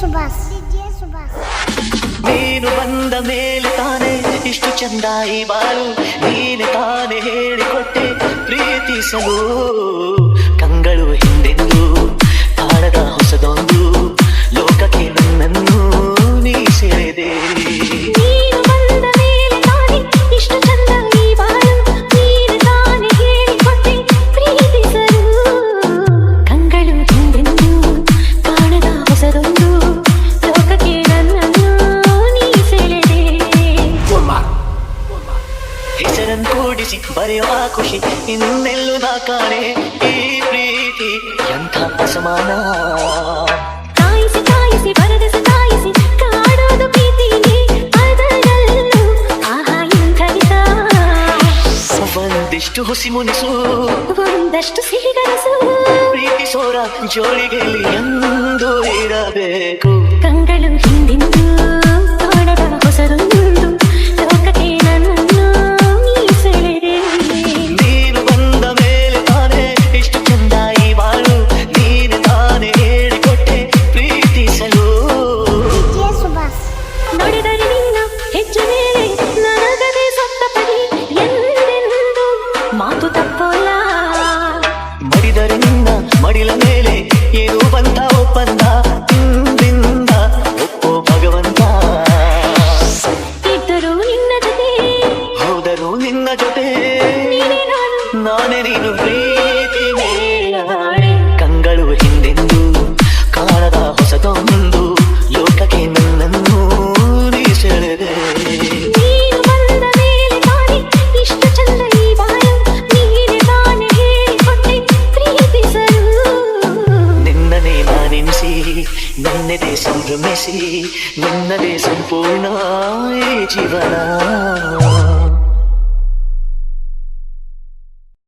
ಸುಭಾಷ್ ಸುಭಾಷ್ ನೀನು ಬಂದ ಮೇಲೆ ತಾನೆ ಇಷ್ಟು ಚಂದ ಈ ಬಾರು ನೀನು ತಾನೇ ಹೇಳಿಕೊಟ್ಟೆ ಪ್ರೀತಿಸಲು ಕಂಗಳು ಹಿಂದೆಂದು ತಾಳದ ಹೊಸದೊಂದು ಲೋಕಕ್ಕೆ ನನ್ನನ್ನು ನೀ ಸೇರಿದೆ ಕೂಡಿಸಿ ಬರೆಯುವ ಖುಷಿ ಇನ್ನೆಲ್ಲೂ ನಾ ಕಾಣೆ ಈ ಪ್ರೀತಿ. ಎಂಥ ಅಸಮಾನ. ಕಾಯಿಸಿ ಕಾಯಿಸಿ ಬರದೆ ಸತಾಯಿಸಿ ಕಾಡೋದು ಪ್ರೀತಿನೇ ಅದರಲ್ಲೂ ಆಹಾ ಇಂಥರಿತ ಒಂದಿಷ್ಟು ಹುಸಿ ಮುನಿಸು. ಒಂದಷ್ಟು ಸಿಹಿಗನಸು ಪ್ರೀತಿಸೋರ ಜೋಳಿಗೆಯಲ್ಲಿ ಎಂದು ಇರಬೇಕು. ಕಂಗಳು ಹಿಂದಿಂದು ನಿನ್ನ ಮಡಿಲ ಮೇಲೆ ಏನು ಬಂತ ಒಪ್ಪಂದ ಹಿಂದಿಂದ ಒಪ್ಪೋ ಭಗವಂತ ಇದ್ದರೂ ನಿನ್ನ ಜೊತೆ ಹೋದರು ನಿನ್ನ ಜೊತೆ ನೀನೇ ನಾನು ನಾನೇ ನನ್ನದೇ ಸಂಭ್ರಮಿಸಿ ನಿನ್ನದೇ ಸಂಪೂರ್ಣ ಈ ಜೀವನ